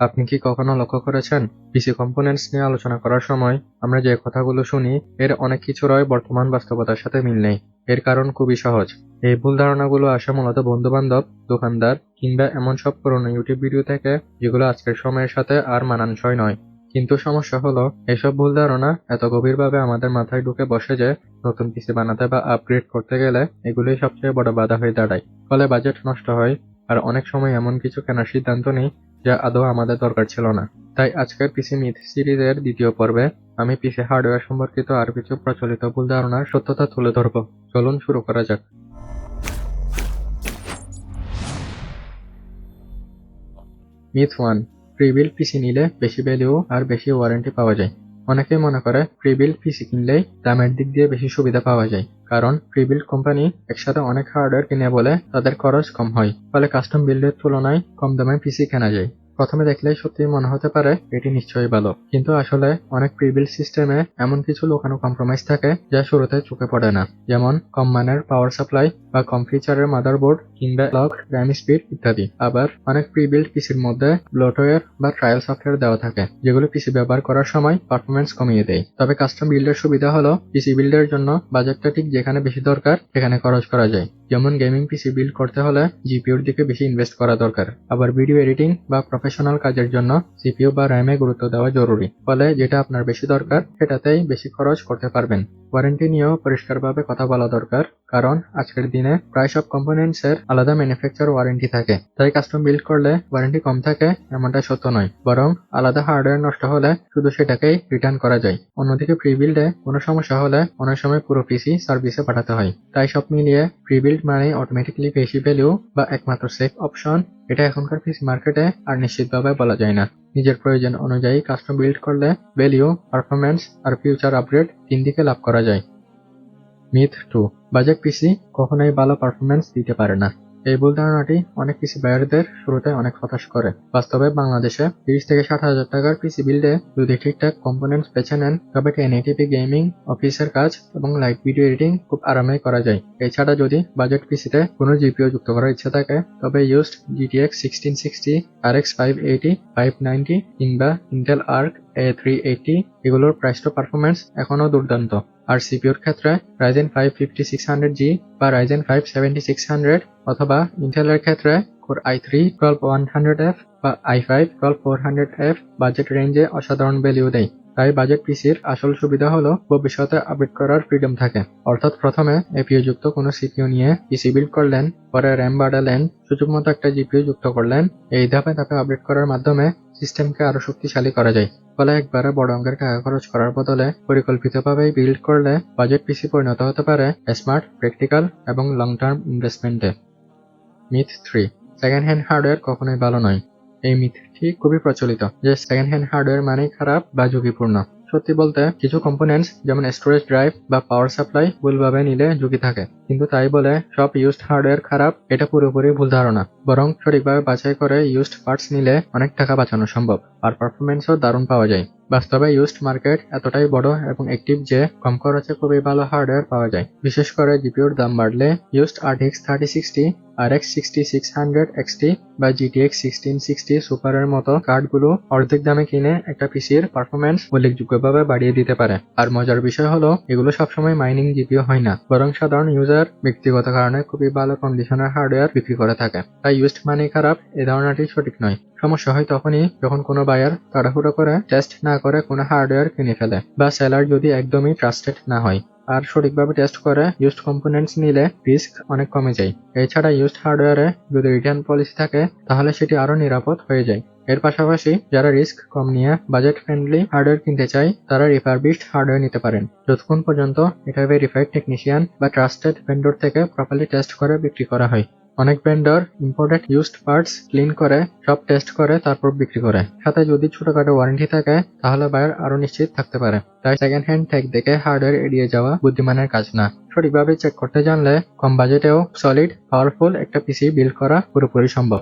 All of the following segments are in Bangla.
আপনি কি কখনো লক্ষ্য করেছেন? পিসি কম্পোনেন্টস নিয়ে আলোচনা করার সময় আমরা যে কথাগুলো শুনি, এর অনেক কিছু কিছুরই বর্তমান বাস্তবতার সাথে মিল নেই। এর কারণ খুবই সহজ। এই ভুল ধারণাগুলো আসে মূলত বন্ধু বান্ধব দোকানদার কিংবা এমন সব পুরনো ইউটিউব ভিডিও থেকে, যেগুলো আজকের সময়ের সাথে আর মানানসই নয়। কিন্তু সমস্যা হলো, এসব ভুল ধারণা এত গভীরভাবে আমাদের মাথায় ঢুকে বসে যে, নতুন পিসি বানাতে বা আপগ্রেড করতে গেলে এগুলোই সবচেয়ে বড় বাধা হয়ে দাঁড়ায়। ফলে বাজেট নষ্ট হয়, আর অনেক সময় এমন কিছু কেনার সিদ্ধান্ত নেই যা আদৌ আমাদের দরকার ছিল না। তাই আজকের পিসি মিথ সিরিজের দ্বিতীয় পর্বে আমি পিসি হার্ডওয়্যার সম্পর্কিত আর কিছু প্রচলিত ভুল ধারণার সত্যতা তুলে ধরব। চলুন শুরু করা যাক। মিথ ওয়ান প্রিবিল পিসি নিলে বেশি ভ্যালু আর বেশি ওয়ারেন্টি পাওয়া যায়। অনেকেই মনে করে প্রিবিল্ড পিসি কিনলেই দামের দিক দিয়ে বেশি সুবিধা পাওয়া যায়, কারণ প্রিবিল্ড কোম্পানি একসাথে অনেক হার্ডওয়্যার কিনে বলে তাদের খরচ কম হয়, ফলে কাস্টম বিল্ডের তুলনায় কম দামে পিসি কেনা যায়। প্রথমে দেখলেই সত্যি মনে হতে পারে এটি নিশ্চয়ই ভালো কিন্তু আসলে অনেক প্রিবিল্ড সিস্টেমে এমন কিছু লুকানো কম্প্রোমাইজ থাকে যা শুরুতে চোখে পড়ে না। যেমন কম মানের পাওয়ার সাপ্লাই বা কম ফিচারের মাদারবোর্ড কিংবা লক র্যাম স্পিড ইত্যাদি। আবার অনেক প্রিবিল্ড পিসির মধ্যে ব্লোটওয়্যার বা ট্রায়াল সফটওয়্যার দেওয়া থাকে, যেগুলো পিসি ব্যবহার করার সময় পারফরমেন্স কমিয়ে দেয়। তবে কাস্টম বিল্ডের সুবিধা হলো পিসি বিল্ডের জন্য বাজেটটা ঠিক যেখানে বেশি দরকার, সেখানে খরচ করা যায়। যেমন গেমিং পিসি বিল্ড করতে হলে জিপিওর দিকে বেশি ইনভেস্ট করা দরকার। আবার ভিডিও এডিটিং বা প্রফেশনাল কাজের জন্য সিপিইউ বা র্যামে গুরুত্ব দেওয়া জরুরি, ফলে যেটা আপনার বেশি দরকার সেটাতেই বেশি খরচ করতে পারবেন। ওয়ারেন্টি নিয়েও পরিষ্কারভাবে কথা বলা দরকার, কারণ আজকের দিনে প্রায় সব কম্পোনেন্টস এর আলাদা ম্যানুফ্যাকচার ওয়ারেন্টি থাকে। তাই কাস্টম বিল্ড করলে ওয়ারেন্টি কম থাকে এমনটা সত্য নয়, বরং আলাদা হার্ডওয়্যার নষ্ট হলে শুধু সেটাকেই রিটার্ন করা যায়। অন্যদিকে প্রি বিল্ডে কোনো সমস্যা হলে অনেক সময় পুরো পিসি সার্ভিসে পাঠাতে হয়। তাই সব মিলিয়ে প্রি বিল্ড মানে অটোমেটিকলি বেশি ভ্যালু বা একমাত্র সেফ অপশন এটা এখনকার পিসি মার্কেটে আর নিশ্চিতভাবে বলা যায় না। নিজের প্রয়োজন অনুযায়ী কাস্টম বিল্ড করলে ভ্যালিউ পারফরম্যান্স আর ফিউচার আপগ্রেড তিন দিকে লাভ করা যায়। মিথ টু বাজেট পিসি কখনোই ভালো পারফরম্যান্স দিতে পারে না। এই ভুল ধারণাটি অনেক পিসি বায়ারদের শুরুতে অনেক হতাশ করে। বাস্তবে বাংলাদেশে তিরিশ থেকে ষাট হাজার টাকার পিসি বিল্ডে যদি ঠিকঠাক কম্পোনেন্টস বেছে নেন, তবে টেন এইটিপি গেমিং অফিসের কাজ এবং লাইভ ভিডিও এডিটিং খুব আরামে করা যায়। এছাড়া যদি বাজেট পিসিতে কোনো জিপিও যুক্ত করার ইচ্ছা থাকে, তবে used GTX sixteen sixty R X five eighty five ninety কিংবা Intel Arc A three eighty এগুলোর প্রাইস টু পারফরমেন্স এখনও দুর্দান্ত। আর সিপিউর ক্ষেত্রে Ryzen five fifty six hundred G বা Ryzen five seventy six hundred অথবা ইন্টেলের ক্ষেত্রে core i three twelve one hundred F বা i five twelve four hundred F budget রেঞ্জে অসাধারণ ভ্যালিউ দেয়। তাই বাজেট পিসির আসল সুবিধা হলো ভবিষ্যতে আপডেট করার ফ্রিডম থাকে। অর্থাৎ প্রথমে এপিও যুক্ত কোনো সিপিও নিয়ে পিসি বিল্ড করলেন, পরে র্যাম বাড়ালেন, সুযোগ মতো একটা জিপিও যুক্ত করলেন। এই ধাপে ধাপে আপডেট করার মাধ্যমে সিস্টেমকে আরও শক্তিশালী করা যায়। ফলে একবারে বড় অঙ্কের টাকা খরচ করার বদলে পরিকল্পিতভাবে বিল্ড করলে বাজেট পিসি পরিণত হতে পারে স্মার্ট প্র্যাকটিক্যাল এবং long term ইনভেস্টমেন্টে myth three second hand hardware কখনোই ভালো নয়। এই মিথটি খুবই প্রচলিত, যে সেকেন্ড হ্যান্ড হার্ডওয়্যার মানেই খারাপ বা ঝুঁকিপূর্ণ। সত্যি বলতে, কিছু কম্পোনেন্টস যেমন স্টোরেজ ড্রাইভ বা পাওয়ার সাপ্লাই ভুলভাবে নিলে ঝুঁকি থাকে। কিন্তু তাই বলে, সব ইউজড হার্ডওয়্যার খারাপ, এটা পুরোপুরি ভুল ধারণা। বরং সঠিকভাবে বাছাই করে ইউজড পার্টস নিলে অনেক টাকা বাঁচানো সম্ভব, আর পারফরমেন্সও দারুণ পাওয়া যায়। বাস্তবে ইউজড মার্কেট এতটাই বড় এবং অ্যাক্টিভ যে কম খরচে খুবই ভালো হার্ডওয়্যার পাওয়া যায়। বিশেষ করে জিপিওর দাম বাড়লে used RTX thirty sixty R X sixty six hundred XT বা জিটিএক্স সিক্সটিন সিক্সটি সুপারের মতো কার্ডগুলো অর্ধেক দামে কিনে একটা পিসির পারফরমেন্স উল্লেখযোগ্যভাবে বাড়িয়ে দিতে পারে। আর মজার বিষয় হলো, এগুলো সবসময় মাইনিং জিপিও হয় না, বরং সাধারণ ইউজার ব্যক্তিগত কারণে খুবই ভালো কন্ডিশনের হার্ডওয়্যার বিক্রি করে থাকে। তাই ইউজড মানে খারাপ, এ ধারণাটি সঠিক নয়। সমস্যা হয় তখনই যখন কোনো বায়ার তাড়াহুড়ো করে টেস্ট না করে কোনো হার্ডওয়্যার কিনে ফেলে বা সেলার যদি একদমই ট্রাস্টেড না হয়। আর সঠিকভাবে টেস্ট করে ইউজড কম্পোনেন্টস নিলে রিস্ক অনেক কমে যায়। এছাড়া ইউজড হার্ডওয়্যারে যদি রিটার্ন পলিসি থাকে, তাহলে সেটি আরও নিরাপদ হয়ে যায়। এর পাশাপাশি যারা রিস্ক কম নিয়ে বাজেট ফ্রেন্ডলি হার্ডওয়্যার কিনতে চায়, তারা রিফারবিশড হার্ডওয়্যার নিতে পারেন। যতক্ষণ পর্যন্ত এটা ভেরিফাইড টেকনিশিয়ান বা ট্রাস্টেড ভেন্ডর থেকে প্রপারলি টেস্ট করে বিক্রি করা হয়। অনেক vendor imported used parts clean করে সব টেস্ট করে, তারপর বিক্রি করে। সাথে যদি ছোটখাটো ওয়ারেন্টি থাকে, তাহলে বায়ার আরও নিশ্চিত থাকতে পারে। তাই সেকেন্ড হ্যান্ড ট্যাগ দেখে হার্ডওয়্যার এড়িয়ে যাওয়া বুদ্ধিমানের কাজ না। সঠিকভাবে চেক করতে জানলে কম বাজেটেও সলিড পাওয়ারফুল একটা পিসি বিল্ড করা পুরোপুরি সম্ভব।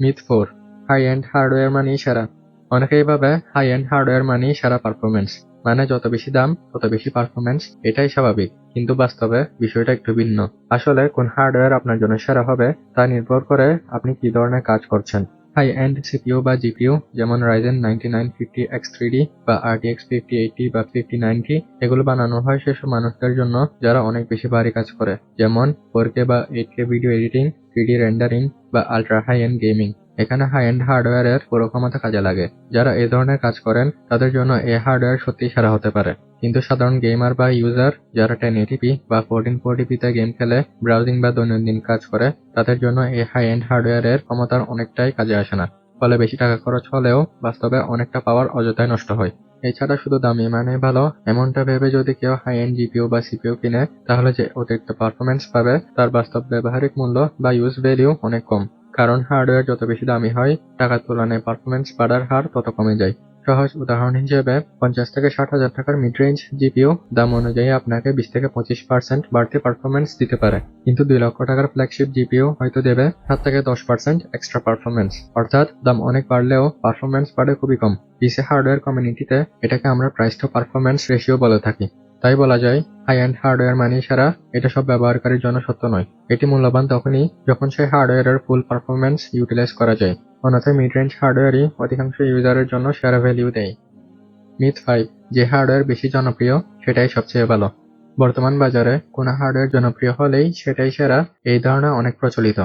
Myth four high end hardware মানেই সেরা। অনেকেই ভাবে হাই এন্ড হার্ডওয়্যার মানেই সেরা পারফরমেন্স মানে যত বেশি দাম, তত বেশি পারফরমেন্স এটাই স্বাভাবিক। কিন্তু বাস্তবে বিষয়টা একটু ভিন্ন। আসলে কোন হার্ডওয়্যার আপনার জন্য সেরা হবে, তা নির্ভর করে আপনি কি ধরনের কাজ করছেন। হাই এন্ড সিপিইউ বা জিপিইউ যেমন Ryzen 9950 X3D বা RTX 5080 বা 5090 এগুলো বানানো হয় সেসব মানুষদের জন্য যারা অনেক বেশি ভারী কাজ করে। যেমন 4K বা 8K video editing 3D rendering বা আল্ট্রা হাই এন্ড গেমিং এখানে হাই এন্ড হার্ডওয়্যারের পুরো ক্ষমতা কাজে লাগে। যারা এই ধরনের কাজ করেন, তাদের জন্য এই হার্ডওয়্যার সত্যি সেরা হতে পারে। কিন্তু সাধারণ গেমার বা ইউজার যারা টেন এটিপি বা ফোরটিন ফোরটিপিতে গেম খেলে ব্রাউজিং বা দৈনন্দিন কাজ করে, তাদের জন্য এই হাই এন্ড হার্ডওয়্যারের ক্ষমতার অনেকটাই কাজে আসে না। ফলে বেশি টাকা খরচ হলেও বাস্তবে অনেকটা পাওয়ার অযথায় নষ্ট হয়। এছাড়া শুধু দামি মানে ভালো, এমনটা ভেবে যদি কেউ হাই এন্ড জিপিও বা সিপিও কিনে, তাহলে যে অতিরিক্ত পারফরমেন্স পাবে, তার বাস্তব ব্যবহারিক মূল্য বা ইউজ ভ্যালিউ অনেক কম। কারণ হার্ডওয়্যার যত বেশি দামি হয়, টাকার তুলনায় পারফরমেন্স বাড়ার হার তত কমে যায়। সহজ উদাহরণ হিসেবে, পঞ্চাশ থেকে ষাট হাজার টাকার মিড রেঞ্জ জিপিও দাম অনুযায়ী আপনাকে বিশ থেকে পঁচিশ পার্সেন্ট বাড়তি পারফরমেন্স দিতে পারে। কিন্তু দুই লক্ষ টাকার ফ্ল্যাগশিপ জিপিও হয়তো দেবে সাত থেকে দশ পার্সেন্ট এক্সট্রা পারফরমেন্স অর্থাৎ দাম অনেক বাড়লেও পারফরমেন্স বাড়ে খুবই কম। পিসি হার্ডওয়্যার কমিউনিটিতে এটাকে আমরা প্রাইস টু পারফরমেন্স রেশিও বলে থাকি। তাই বলা যায় হাই অ্যান্ড হার্ডওয়্যার মানি ছাড়া এটা সব ব্যবহারকারীর জন্য সত্য নয়। এটি মূল্যবান তখনই যখন সেই হার্ডওয়্যারের ফুল পারফরমেন্স ইউটিলাইজ করা যায়। অন্যথায় মিড রেঞ্জ হার্ডওয়্যারই অধিকাংশ ইউজারের জন্য সেরা ভ্যালিউ দেয়। মিথ ফাইভ যে হার্ডওয়্যার বেশি জনপ্রিয়, সেটাই সবচেয়ে ভালো। বর্তমান বাজারে কোনো হার্ডওয়্যার জনপ্রিয় হলেই সেটাই সেরা, এই ধারণা অনেক প্রচলিত।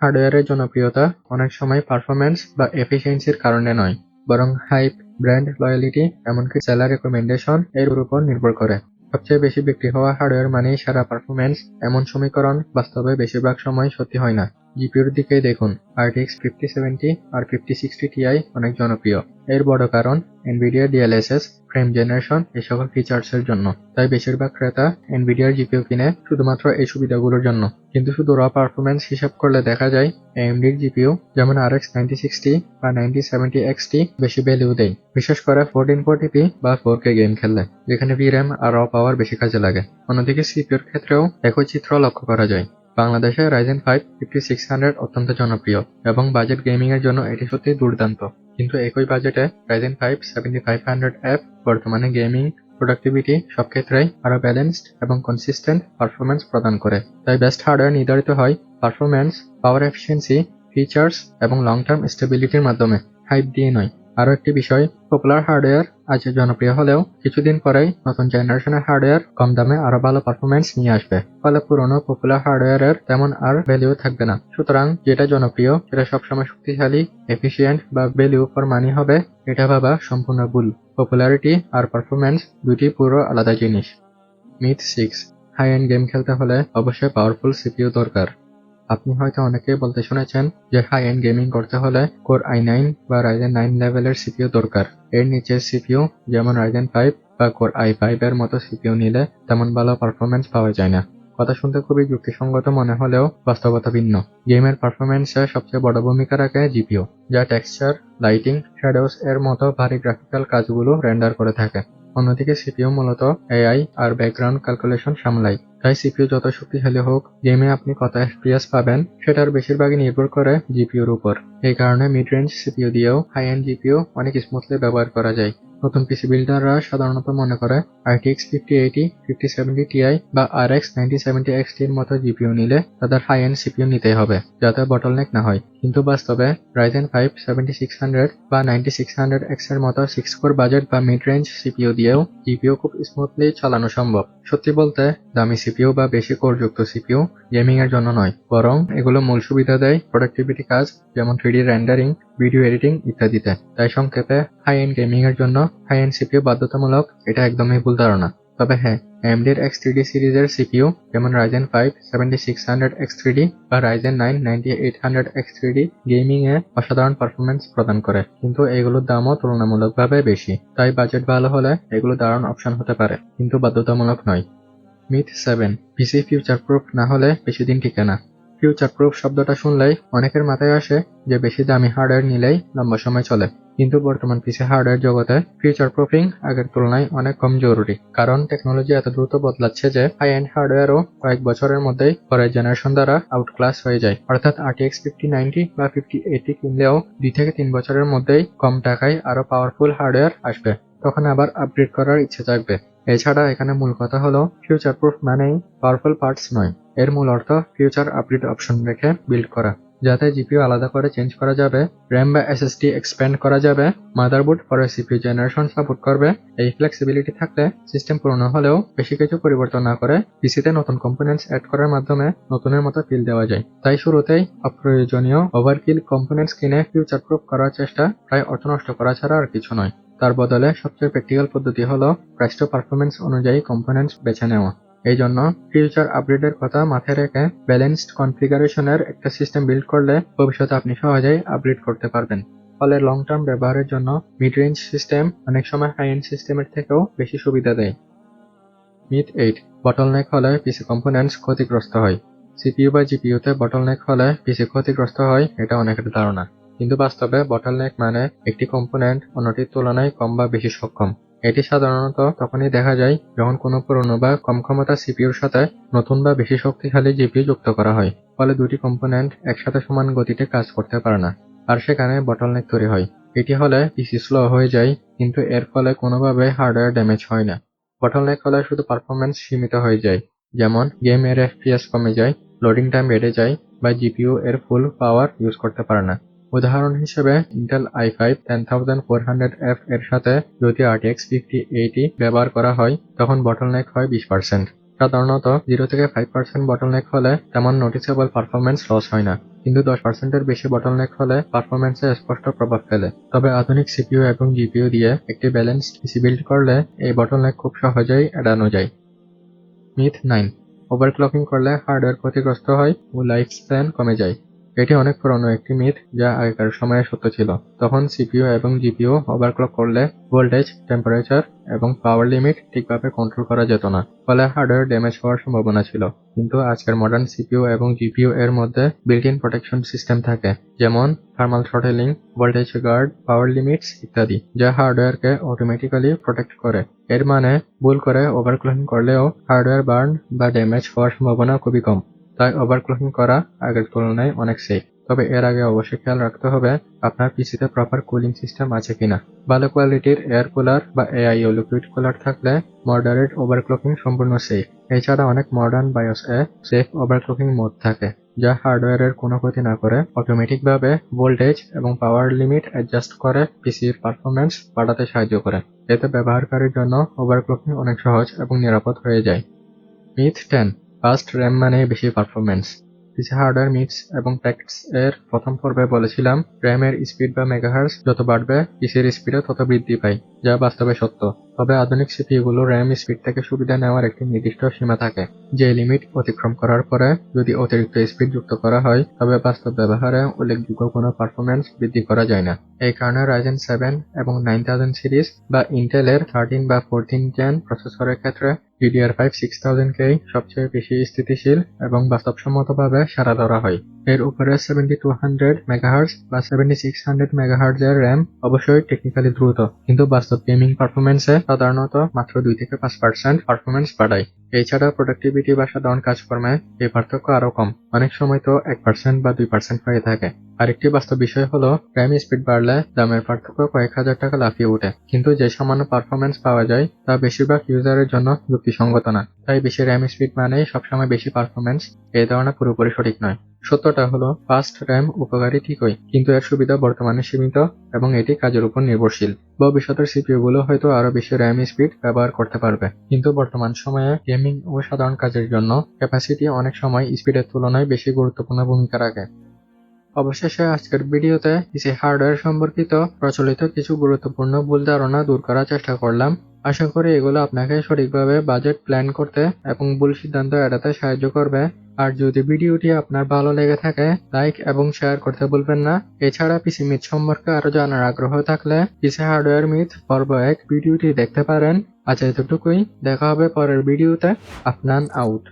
হার্ডওয়্যারের জনপ্রিয়তা অনেক সময় পারফরমেন্স বা এফিসিয়েন্সির কারণে নয়, বরং হাইপ ব্র্যান্ড লয়ালিটি এমনকি সেলার রেকমেন্ডেশন এর উপর নির্ভর করে। সবচেয়ে বেশি বিক্রি হওয়া হার্ডওয়্যার মানেই সেরা পারফরম্যান্স, এমন সমীকরণ বাস্তবে বেশিরভাগ সময় সত্যি হয় না। জিপিউর দিকেই দেখুন। RTX 5070 আর ফিফটি 5060 Ti অনেক জনপ্রিয়। এর বড় কারণ, NVIDIA DLSS ফ্রেম জেনারেশন এই সকল ফিচার্সের জন্য। তাই বেশিরভাগ ক্রেতা NVIDIA জিপিইউ কিনে শুধুমাত্র এই সুবিধাগুলোর জন্য। কিন্তু শুধু র পারফরমেন্স হিসাব করলে দেখা যায় AMD জিপিইউ যেমন আর RX 9060 বা 9070 XT বেশি ভ্যালু দেয়। বিশেষ করে 1440p বা 4K গেম খেললে, যেখানে VRAM আর র পাওয়ার বেশি কাজে লাগে। অন্যদিকে সিপিইউর ক্ষেত্রেও একই চিত্র লক্ষ্য করা যায়। বাংলাদেশে Ryzen five fifty six hundred অত্যন্ত জনপ্রিয় এবং বাজেট গেমিং এর জন্য এটি সত্যিই দুর্দান্ত। কিন্তু একই বাজেটে Ryzen 5 7500F বর্তমানে গেমিং প্রোডাক্টিভিটি সব ক্ষেত্রেই আরও ব্যালেন্সড এবং কনসিস্টেন্ট পারফরমেন্স প্রদান করে। তাই বেস্ট হার্ডওয়্যার নির্ধারিত হয় পারফরমেন্স পাওয়ার এফিসিয়েন্সি ফিচার্স এবং লং টার্ম স্টেবিলিটির মাধ্যমে। হাইপ দিয়ে নয়। আরও একটি বিষয় পপুলার হার্ডওয়্যার আজ জনপ্রিয় হলেও কিছুদিন পরেই নতুন জেনারেশনের হার্ডওয়্যার কম দামে আরও ভালো পারফরমেন্স নিয়ে আসবে। ফলে পুরনো পপুলার হার্ডওয়্যারের তেমন আর ভ্যালিউ থাকবে না। সুতরাং যেটা জনপ্রিয়, সেটা সবসময় শক্তিশালী এফিসিয়েন্ট বা ভ্যালিউ ফর মানি হবে, এটা ভাবা সম্পূর্ণ ভুল। পপুলারিটি আর পারফরমেন্স দুটি পুরো আলাদা জিনিস। Myth six high end game খেলতে হলে অবশ্যই পাওয়ারফুল সিপিইউ দরকার। আপনি হয়তো অনেকেই বলতে শুনেছেন যে হাই এন্ড গেমিং করতে হলে কোর আই নাইন বা রাইজেন নাইন লেভেলের সিপিইউ দরকার। এর নিচের সিপিইউ যেমন রাইজেন ফাইভ বা কোর আই ফাইভ এর মতো সিপিইউ নিলে তেমন ভালো পারফরমেন্স পাওয়া যায় না। কথা শুনতে খুবই যুক্তিসঙ্গত মনে হলেও বাস্তবতা ভিন্ন। গেমের পারফরমেন্সে সবচেয়ে বড় ভূমিকা রাখে জিপিও যা টেক্সচার লাইটিং শ্যাডোস এর মতো ভারী গ্রাফিক্যাল কাজগুলো রেন্ডার করে থাকে। অন্যদিকে সিপিইউ মূলত এআই আর ব্যাকগ্রাউন্ড ক্যালকুলেশন সামলায় তাই সিপিইউ যত শক্তিশালী হোক গেমে আপনি কত এফপিএস পাবেন, সেটার বেশিরভাগই নির্ভর করে জিপিইউর উপর। এই কারণে মিড রেঞ্জ সিপিও দিয়েও হাই এন্ড জিপিও অনেক স্মুথলি ব্যবহার করা যায়। নতুন পিসি বিল্ডাররা সাধারণত মনে করে RTX 5080, 5070 Ti বা RX 9070 XT এর মতো জিপিইউ নিলে তাদের হাই এন্ড সিপিইউ নিতেই হবে যাতে বটলনেক না হয়। কিন্তু বাস্তবে Ryzen 5 7600 বা 9600X এর মতো 6 কোর বাজেট বা মিড রেঞ্জ সিপিইউ দিয়েও জিপিইউ খুব স্মুথলি চালানো সম্ভব। সত্যি বলতে দামি সিপিইউ বা বেশি কোরযুক্ত সিপিইউ গেমিং এর জন্য নয় বরং এগুলো মূল সুবিধা দেয় প্রোডাক্টিভিটি কাজ যেমন থ্রিডি রেন্ডারিং ভিডিও এডিটিং ইত্যাদিতে। তাই সংক্ষেপে হাই এন্ড গেমিং এর জন্য হাই এন্ড সিপিইউ বাধ্যতামূলক এটা একদমই ভুল ধারণা। তবে হ্যাঁ AMD এর X3D সিরিজের সিপিইউ যেমন Ryzen 5 7600 X3D বা Ryzen 9 9800 X3D গেমিং এ অসাধারণ পারফরমেন্স প্রদান করে, কিন্তু এগুলোর দামও তুলনামূলকভাবে বেশি। তাই বাজেট ভালো হলে এগুলো দারুণ অপশন হতে পারে, কিন্তু বাধ্যতামূলক নয়। Myth seven PC future proof না হলে বেশি দিন টিকে না। ফিউচার প্রুফ শব্দটা শুনলেই অনেকের মাথায় আসে যে বেশি দামি হার্ডওয়্যার নিলেই লম্বা সময় চলে। কিন্তু বর্তমান পিসি হার্ডওয়্যার জগতে ফিউচার প্রুফিং আগের তুলনায় অনেক কম জরুরি। কারণ টেকনোলজি এত দ্রুত বদলাচ্ছে যে হাই এন্ড হার্ডওয়্যারও কয়েক বছরের মধ্যেই পরের জেনারেশন দ্বারা আউট ক্লাস হয়ে যায়। অর্থাৎ আর্টি এক্স ফিফটি 5090 বা 5080 কিনলেও দুই থেকে তিন বছরের মধ্যেই কম টাকায় আরও পাওয়ারফুল হার্ডওয়্যার আসবে। তখন আবার আপগ্রেড করার ইচ্ছে থাকবে। এছাড়া এখানে মূল কথা হলো ফিউচার প্রুফ মানেই পাওয়ারফুল পার্টস নয়। এর মূল অর্থ ফিউচার আপডেট অপশন রেখে বিল্ড করা। যাতে জিপিও আলাদা করে চেঞ্জ করা যাবে র্যাম বা এসএসডি এক্সপ্যান্ড করা যাবে মাদারবোর্ড পরের সিপিইউ জেনারেশন সাপোর্ট করবে, এই ফ্লেক্সিবিলিটি থাকলে সিস্টেম পুরনো হলেও বেশি কিছু পরিবর্তন না করে পিসিতে নতুন কম্পোনেন্টস অ্যাড করার মাধ্যমে নতুনের মতো ফিল দেওয়া যায়। তাই শুরুতেই অপ্রয়োজনীয় ওভারকিল কম্পোনেন্টস কিনে ফিউচার প্রুফ করার চেষ্টা প্রায় অর্থ নষ্ট করা ছাড়া আর কিছু নয়। তার বদলে সবচেয়ে প্র্যাকটিক্যাল পদ্ধতি হলো প্রাইস টু পারফরমেন্স অনুযায়ী কম্পোনেন্টস বেছে নেওয়া। এই জন্য ফিউচার আপগ্রেডের কথা মাথায় রেখে ব্যালেন্সড কনফিগারেশনের একটা সিস্টেম বিল্ড করলে ভবিষ্যতে আপনি সহজেই আপগ্রেড করতে পারবেন। ফলে লং টার্ম ব্যবহারের জন্য মিড রেঞ্জ সিস্টেম অনেক সময় হাই এন্ড সিস্টেমের থেকেও বেশি সুবিধা দেয়। মিথ এইট বটলনেক হলে পিসি কম্পোনেন্টস ক্ষতিগ্রস্ত হয়। সিপিইউ বা জিপিইউতে বটলনেক হলে পিসি ক্ষতিগ্রস্ত হয়, এটা অনেকের ধারণা। কিন্তু বাস্তবে বটলনেক মানে একটি কম্পোনেন্ট অন্যটির তুলনায় কম বা বেশি সক্ষম। এটি সাধারণত তখনই দেখা যায় যখন কোনো পুরনো বা কম ক্ষমতা সিপিইউর সাথে নতুন বা বেশি শক্তিশালী জিপিইউ যুক্ত করা হয়, ফলে দুটি কম্পোনেন্ট একসাথে সমান গতিতে কাজ করতে পারে না, আর সেখানে বটলনেক তৈরি হয়। এটি হলে পিসি স্লো হয়ে যায়, কিন্তু এর ফলে কোনোভাবে হার্ডওয়্যার ড্যামেজ হয় না। বটলনেক হলে শুধু পারফরমেন্স সীমিত হয়ে যায়, যেমন গেম এর এফপিএস কমে যায় লোডিং টাইম বেড়ে যায়, বা জিপিইউ এর ফুল পাওয়ার ইউজ করতে পারে না। উদাহরণ হিসেবে Intel i five ten thousand four hundred F এর সাথে যদি আরটিএক্স ফিফটি এইটি ব্যবহার করা হয়, তখন বটলনেক হয় বিশ পার্সেন্ট সাধারণত জিরো থেকে ফাইভ পার্সেন্ট বটলনেক হলে তেমন নোটিসেবল পারফরমেন্স লস হয় না। কিন্তু দশ পার্সেন্টের বেশি বটলনেক হলে পারফরমেন্সে স্পষ্ট প্রভাব ফেলে। তবে আধুনিক সিপিইউ এবং জিপিইউ দিয়ে একটি ব্যালেন্সড পিসি বিল্ড করলে এই বটলনেক খুব সহজেই এড়ানো যায়। মিথ নাইন ওভারক্লকিং করলে হার্ডওয়্যার ক্ষতিগ্রস্ত হয় ও লাইফ স্প্যান কমে যায়। এটি অনেক পুরনো একটি মিথ যা আগেকার সময়ে সত্য ছিল। তখন সিপিইউ এবং জিপিইউ ওভারক্লক করলে ভোল্টেজ টেম্পারেচার এবং পাওয়ার লিমিট ঠিকভাবে কন্ট্রোল করা যেত না, ফলে হার্ডওয়্যার ড্যামেজ হওয়ার সম্ভাবনা ছিল। কিন্তু আজকের মডার্ন সিপিইউ এবং জিপিইউ এর মধ্যে বিল্ট ইন প্রোটেকশন সিস্টেম থাকে, যেমন thermal throttling voltage guard power limits ইত্যাদি, যা হার্ডওয়্যারকে অটোমেটিক্যালি প্রোটেক্ট করে। এর মানে ভুল করে ওভারক্লকিং করলেও হার্ডওয়্যার বার্ন বা ড্যামেজ হওয়ার সম্ভাবনা খুবই কম। তাই ওভারক্লকিং করা আগের তুলনায় অনেক সেফ তবে এর আগে অবশ্যই খেয়াল রাখতে হবে আপনার পিসিতে প্রপার কুলিং সিস্টেম আছে কিনা। ভালো কোয়ালিটির এয়ার কুলার বা এআইও লিকুইড কুলার থাকলে মডারেট ওভারক্লকিং সম্পূর্ণ সেফ এছাড়া অনেক মডার্ন বায়োস এ সেফ ওভারক্লকিং মোড থাকে, যা হার্ডওয়্যারের কোনো ক্ষতি না করে অটোমেটিকভাবে ভোল্টেজ এবং পাওয়ার লিমিট অ্যাডজাস্ট করে পিসির পারফরমেন্স বাড়াতে সাহায্য করে। এতে ব্যবহারকারীর জন্য ওভারক্লকিং অনেক সহজ এবং নিরাপদ হয়ে যায়। মিথ টেন ফাস্ট র্যাম মানে বেশি পারফরমেন্স পিসি হার্ডওয়্যার মিক্স এবং প্যাকেটস এর প্রথম পর্বে বলেছিলাম র্যামের স্পিড বা মেগাহার্স যত বাড়বে পিসির স্পিডও তত বৃদ্ধি পায়, যা বাস্তবে সত্য। তবে আধুনিক সিপিইউগুলো র্যাম স্পিড থেকে সুবিধা নেওয়ার একটি নির্দিষ্ট সীমা থাকে, যে লিমিট অতিক্রম করার পরে যদি অতিরিক্ত স্পিড যুক্ত করা হয়, তবে বাস্তব ব্যবহারে উল্লেখযোগ্য কোনো পারফরমেন্স বৃদ্ধি করা যায় না। এই কারণে রাইজেন সেভেন এবং নাইন থাউজেন্ড সিরিজ বা ইন্টেলের থার্টিন বা ফোরটিন জেন প্রসেসরের ক্ষেত্রে DDR5 6000K সবচেয়ে বেশি স্থিতিশীল এবং বাস্তবসম্মতভাবে সাড়া ধরা হয়। এর উপরে 7200 মেগাহার্জ বা সেভেন্টি 7600 মেগাহার্জ এর র্যাম অবশ্যই টেকনিক্যালি দ্রুত। কিন্তু বাস্তব গেমিং পারফরমেন্সে সাধারণত মাত্র দুই থেকে পাঁচ পার্সেন্ট পারফরমেন্স বাড়ায়। এছাড়া প্রোডাক্টিভিটি বা সাধারণ কাজকর্মে এই পার্থক্য আরও কম। অনেক সময় তো এক পার্সেন্ট বা দুই পার্সেন্ট হয়ে থাকে। আরেকটি বাস্তব বিষয় হলো র্যাম স্পিড বাড়লে দামের পার্থক্য কয়েক হাজার টাকা লাফিয়ে ওঠে। কিন্তু যে সামান্য পারফরমেন্স পাওয়া যায়, তা বেশিরভাগ ইউজারের জন্য যুক্তিসঙ্গত না। তাই বেশি র্যাম স্পিড মানেই সবসময় বেশি পারফরমেন্স এই ধারণা পুরোপুরি সঠিক নয়। সত্যটা হলো ফাস্ট র্যাম উপকারী ঠিকই, কিন্তু এর সুবিধা বর্তমানে সীমিত এবং এটি কাজের উপর নির্ভরশীল। ভবিষ্যতের সিপিউ গুলো হয়তো আরও বেশি র্যাম স্পিড ব্যবহার করতে পারবে, কিন্তু বর্তমান সময়ে গেমিং ও সাধারণ কাজের জন্য ক্যাপাসিটি অনেক সময় স্পিডের তুলনায় বেশি গুরুত্বপূর্ণ ভূমিকা রাখে। অবশেষে আজকের ভিডিওতে পিসি হার্ডওয়্যার সম্পর্কিত প্রচলিত কিছু গুরুত্বপূর্ণ ভুল ধারণা দূর করার চেষ্টা করলাম। আশা করি এগুলো আপনাকে সঠিকভাবে বাজেট প্ল্যান করতে এবং ভুল সিদ্ধান্ত এড়াতে সাহায্য করবে। আর যদি ভিডিওটি আপনার ভালো লেগে থাকে লাইক এবং শেয়ার করতে ভুলবেন না। এছাড়া পিসি মিথ সম্পর্কে আরও জানার আগ্রহ থাকলে পিসি হার্ডওয়্যার মিথ পর্ব এক ভিডিওটি দেখতে পারেন। আজ এতটুকুই, দেখা হবে পরের ভিডিওতে। আফনান আউট